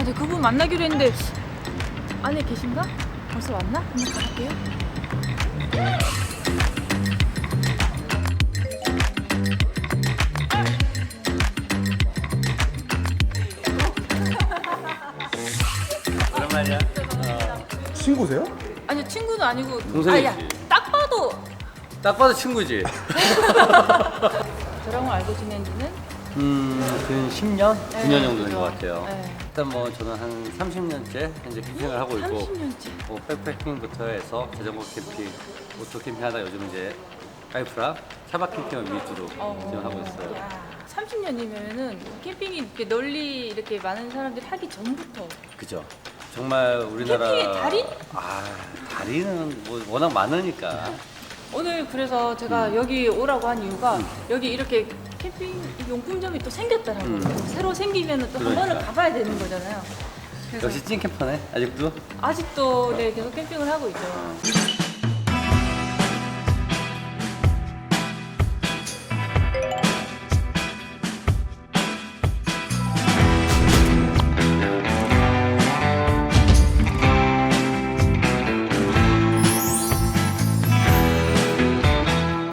아, 네, 그분 만나기로 했는데 안에 계신가? 벌써 왔나? 한번 가볼게요. 오랜만이야. 친구세요? 아니 친구는 아니고 동생이지. 아, 야, 딱 봐도 딱 봐도 친구지. 저랑은 알고 지낸 지는 음, 근 10년? 9년 정도 된것 같아요. 네. 일단 뭐 저는 한 30년째 현재 캠핑을 하고 있고 30년째. 뭐 백패킹부터 해서 자전거 캠핑, 오토 캠핑 하다 요즘 이제 와이프랑 차박 캠핑을 위주로 지금 하고 있어요. 야, 30년이면은 캠핑이 이렇게 널리 이렇게 많은 사람들이 하기 전부터 그죠? 정말 우리나라 캠핑의 달인? 아 달인은 뭐 워낙 많으니까 오늘 그래서 제가 음. 여기 오라고 한 이유가 여기 이렇게 캠핑 용품점이 또 생겼더라고요. 음. 새로 생기면 또한 그러니까. 번은 가봐야 되는 거잖아요. 그래서 역시 찐 캠퍼네 아직도 아직도 네, 계속 캠핑을 하고 있죠.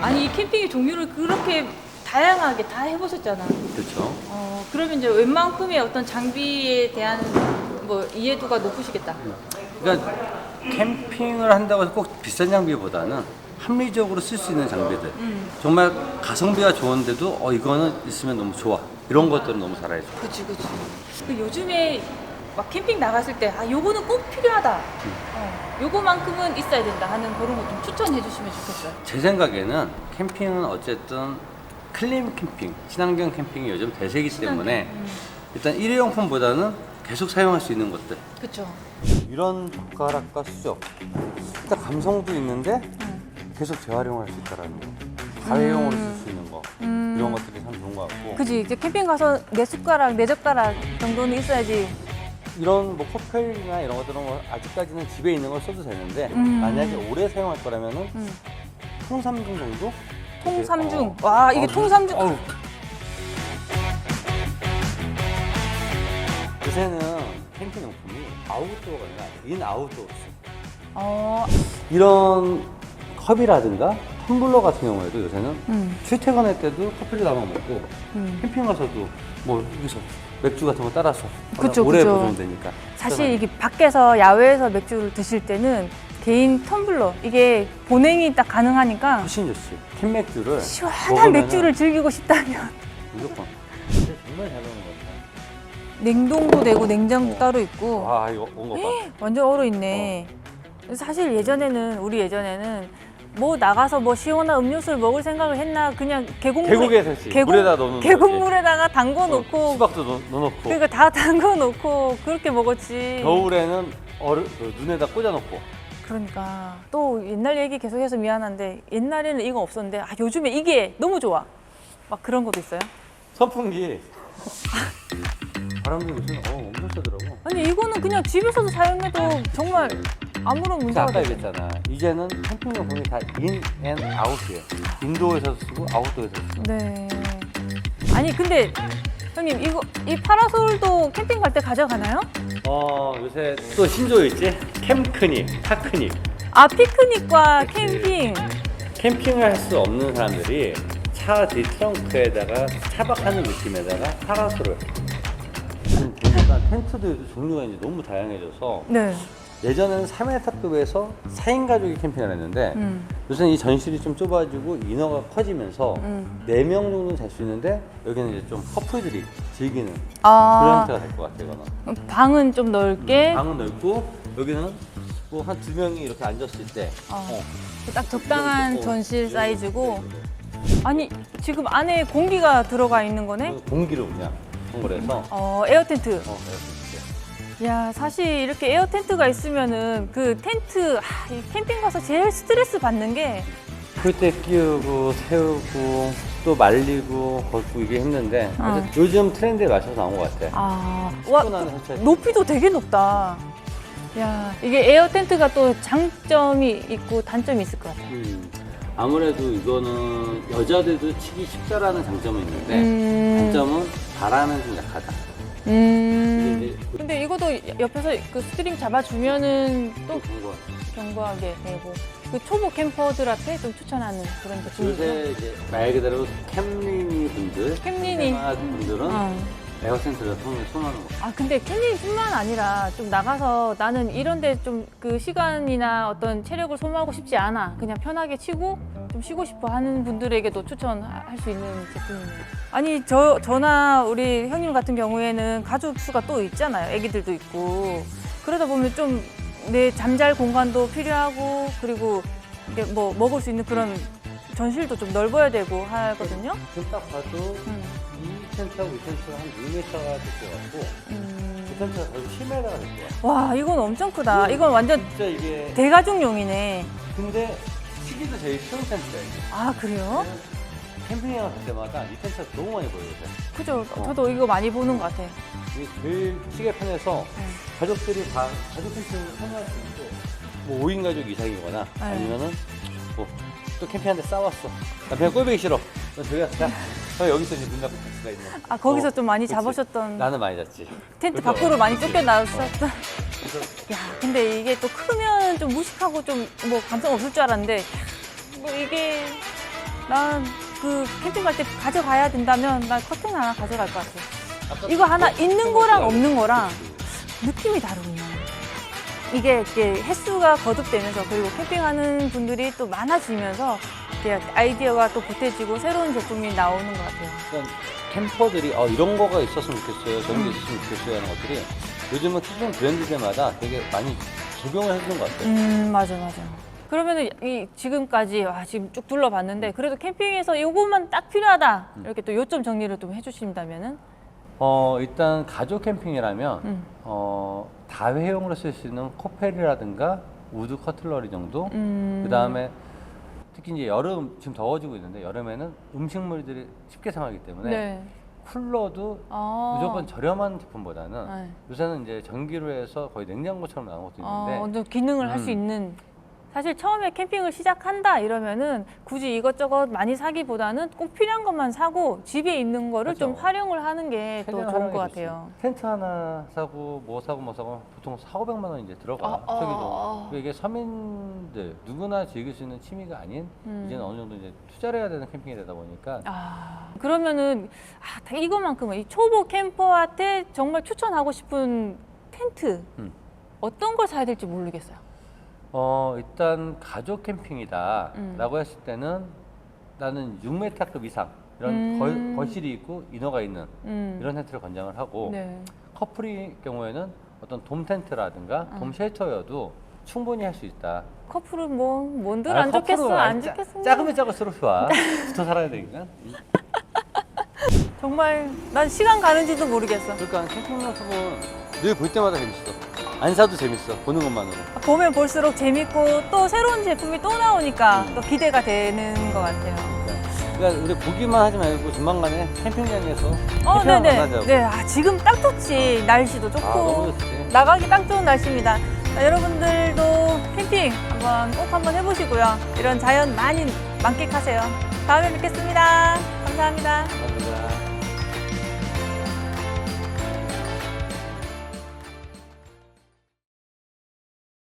아니 이 캠핑의 종류를 그렇게 다양하게 다 해보셨잖아. 그렇죠. 어, 그러면 이제 웬만큼의 어떤 장비에 대한 뭐 이해도가 높으시겠다. 그러니까 캠핑을 한다고 해서 꼭 비싼 장비보다는 합리적으로 쓸 수 있는 장비들. 음. 정말 가성비가 좋은데도 어 이거는 있으면 너무 좋아. 이런 것들은 너무 잘 알죠. 그치 그치. 그 요즘에 막 캠핑 나갔을 때 아 요거는 꼭 필요하다. 어, 요거만큼은 있어야 된다 하는 그런 거 좀 추천해 주시면 좋겠어요. 제 생각에는 캠핑은 어쨌든 클린 캠핑, 친환경 캠핑이 요즘 대세이기 때문에 음, 일단 일회용품보다는 계속 사용할 수 있는 것들. 그쵸. 이런 젓가락과 수저. 일단 감성도 있는데 음. 계속 재활용할 수 있다라는 거. 다회용으로 쓸 수 있는 거. 음. 이런 것들이 참 좋은 것 같고. 그지 이제 캠핑 가서 네 숟가락 네 젓가락 정도는 있어야지. 이런 뭐 코펠이나 이런 것들은 뭐 아직까지는 집에 있는 걸 써도 되는데 음. 만약에 오래 사용할 거라면은 음. 통삼중 정도? 통삼중. 어. 와 이게 어, 통삼중. 어우. 요새는 캠핑 용품이 아웃도어가 아니라 인아웃도어. 어. 이런 컵이라든가 텀블러 같은 경우에도 요새는 음. 출퇴근할 때도 커피를 담아 먹고 음. 캠핑 가서도 뭐 여기서 맥주 같은 거 따라서 그쵸, 오래 그쵸. 보존 되니까 사실 이게 밖에서 야외에서 맥주를 드실 때는 개인 텀블러. 이게 보냉이 딱 가능하니까 훨씬 좋지 캔 맥주를 시원한 먹으면은 맥주를 즐기고 싶다면. 무조건. 정말 잘 먹는 것 같아 냉동도 되고 냉장도 따로 있고. 와 이거 온거 봐. 완전 얼어 있네. 사실 예전에는 우리 예전에는 뭐 나가서 뭐 시원한 음료수를 먹을 생각을 했나 그냥 계곡물에 계곡에서 했지. 물에다 넣어놓는 계곡물에다가 담궈 놓고 어, 수박도 넣, 넣어놓고. 그러니까 다 담궈 놓고 그렇게 먹었지. 겨울에는 얼음, 그 눈에다 꽂아놓고 그러니까 또 옛날 얘기 계속해서 미안한데 옛날에는 이거 없었는데 아 요즘에 이게 너무 좋아. 막 그런 것도 있어요. 선풍기 바람도 요즘 어, 엄청 세더라고 아니 이거는 그냥 집에서도 사용해도 정말 아무런 그래서 문제가 아까 되지. 얘기했잖아 이제는 캠핑용품이 다인앤 아웃이에요 인도에서 쓰고 아웃도에서 쓰고 네. 아니 근데 형님 이거 이 파라솔도 캠핑 갈 때 가져가나요? 어 요새 또 신조어 있지? 캠크닉, 파크닉 아 피크닉과. 캠핑. 캠핑을 할 수 없는 사람들이 차 뒤 트렁크에다가 차박하는 느낌에다가 파라솔을 지금 보니까 텐트도 종류가 이제 너무 다양해져서 네. 예전에는 3m급에서 4인 가족이 캠핑을 했는데 음. 요새는 이 전실이 좀 좁아지고 인어가 커지면서 음. 4명 정도는 잘 수 있는데 여기는 이제 좀 커플들이 즐기는 그런 아 형태가 될 것 같아요 이거는 방은 좀 넓게 방은 넓고 여기는 뭐 한 두 명이 이렇게 앉았을 때 어. 어. 딱 적당한 어, 전실 네, 사이즈고 네, 네, 아니 지금 안에 공기가 들어가 있는 네. 거네? 공기를 그냥 통보해서 어 에어 텐트. 어, 이렇게. 야 사실 이렇게 에어 텐트가 있으면은 그 텐트 아, 이 캠핑 가서 제일 스트레스 받는 게 풀때 끼우고 세우고 또 말리고 걷고 이게 힘든데 어. 요즘 트렌드에 맞춰서 나온 것 같아. 아, 와, 설치. 높이도 되게 높다. 야, 이게 에어 텐트가 또 장점이 있고 단점이 있을 것 같아요. 음, 아무래도 이거는 여자들도 치기 쉽다라는 장점은 있는데 음, 단점은 바람은 좀 약하다. 음. 근데 이것도 옆에서 그 스트링 잡아주면은 또 견고하게 되고 그 초보 캠퍼들한테 좀 추천하는 그런 제품이죠. 요새 이제 말 그대로 캠리니 분들, 캠리니. 분들은 어. 에어센스를 손에 손하는 거. 아 근데 캠핑뿐만 아니라 좀 나가서 나는 이런데 좀 그 시간이나 어떤 체력을 소모하고 싶지 않아 그냥 편하게 치고 좀 쉬고 싶어 하는 분들에게도 추천할 수 있는 제품이네요. 아니 저 저나 우리 형님 같은 경우에는 가족 수가 또 있잖아요. 아기들도 있고 그러다 보면 좀 내 잠잘 공간도 필요하고 그리고 이게 뭐 먹을 수 있는 그런 전실도 좀 넓어야 되고 하거든요. 지금 딱 봐도 음. 이 텐트하고 이 텐트가 한 6m가 될것 같고 음. 이 텐트가 거의 7m가 될것 같아. 와 이건 엄청 크다. 이건 완전 진짜 이게 대가족용이네. 근데 치기도 제일 텐트야 이게. 아 그래요? 캠핑에 갔을 때마다 이 텐트가 너무 많이 보여요. 그죠. 저도 이거 많이 보는 것 같아. 이게 제일 치기 편해서 네. 가족들이 다 가족 텐트를 사용할 수 있고 뭐 5인 가족 이상이거나 네. 아니면은 뭐 또 캠핑하는데 싸웠어. 남편 꼴보기 싫어. 너 저기 가자. 너 여기서 이제 문 닫고 갈 수가 있는. 아 거기서 어, 좀 많이 그치. 잡으셨던 나는 많이 잤지. 텐트 그래서- 밖으로 많이 쫓겨나셨던. 그래서 야 근데 이게 또 크면 좀 무식하고 좀 뭐 감성 없을 줄 알았는데 야, 뭐 이게 난 그 캠핑 갈 때 가져가야 된다면 난 커튼 하나 가져갈 것 같아. 이거 하나 뭐 있는 거랑 생각보다 없는 거랑. 느낌이 다르군요. 이게, 이게 횟수가 거듭되면서 그리고 캠핑하는 분들이 또 많아지면서 이게 아이디어가 또 보태지고 새로운 제품이 나오는 것 같아요. 그러니까 캠퍼들이 어, 이런 거가 있었으면 좋겠어요. 저런 게 있었으면 좋겠어요. 하는 것들이 요즘은 캠핑 브랜드들마다 되게 많이 적용을 해주는 것 같아요. 음 맞아 맞아. 그러면은 이 지금까지 와 지금 쭉 둘러봤는데 그래도 캠핑에서 이것만 딱 필요하다 음. 이렇게 또 요점 정리를 좀 해주신다면은 어, 일단 가족 캠핑이라면 음. 어, 다회용으로 쓸 수 있는 코펠이라든가 우드 커틀러리 정도 음. 그 다음에 특히 이제 여름 지금 더워지고 있는데 여름에는 음식물들이 쉽게 상하기 때문에 네. 쿨러도 아. 무조건 저렴한 제품보다는 네. 요새는 이제 전기로 해서 거의 냉장고처럼 나온 것도 어, 있는데 완전 기능을 할 수 음. 있는. 사실 처음에 캠핑을 시작한다 이러면은 굳이 이것저것 많이 사기보다는 꼭 필요한 것만 사고 집에 있는 거를 좀 그렇죠. 활용을 하는 게 또 최대한 좋은 것 좋지. 같아요. 텐트 하나 사고 뭐 사고 뭐 사고 보통 4, 500만 원 이제 들어가. 아, 아, 저기도. 아. 이게 서민들 누구나 즐길 수 있는 취미가 아닌 음. 이제는 어느 정도 이제 투자를 해야 되는 캠핑이 되다 보니까 아, 그러면은 아, 다 이거만큼은 이 초보 캠퍼한테 정말 추천하고 싶은 텐트 음. 어떤 걸 사야 될지 모르겠어요. 어 일단 가족 캠핑이다라고 음. 했을 때는 나는 6m급 이상 이런 음. 거, 실이 있고 인어가 있는 음. 이런 텐트를 권장을 하고 네. 커플의 경우에는 어떤 돔 텐트라든가 음. 돔 쉘터여도 충분히 할 수 있다. 커플은 뭐 뭔들 아, 안 좋겠어 커플은 안 아니, 짜- 좋겠습니다. 작으면 작을수록 좋아. 붙어 살아야 되니까. 정말 난 시간 가는지도 모르겠어. 그러니까 캠핑 용품은 늘 볼 때마다 재밌어. 안 사도 재밌어. 보는 것만으로. 보면 볼수록 재밌고 또 새로운 제품이 또 나오니까 음. 또 기대가 되는 것 같아요. 그러니까 우리 보기만 하지 말고 조만간에 캠핑장에서 어, 캠핑 한번 네네. 하자고. 네, 아, 지금 딱 좋지. 날씨도 좋고. 아, 너무 좋지. 나가기 딱 좋은 날씨입니다. 자, 여러분들도 캠핑 한번 꼭 한번 해보시고요. 이런 자연 많이 만끽하세요. 다음에 뵙겠습니다. 감사합니다.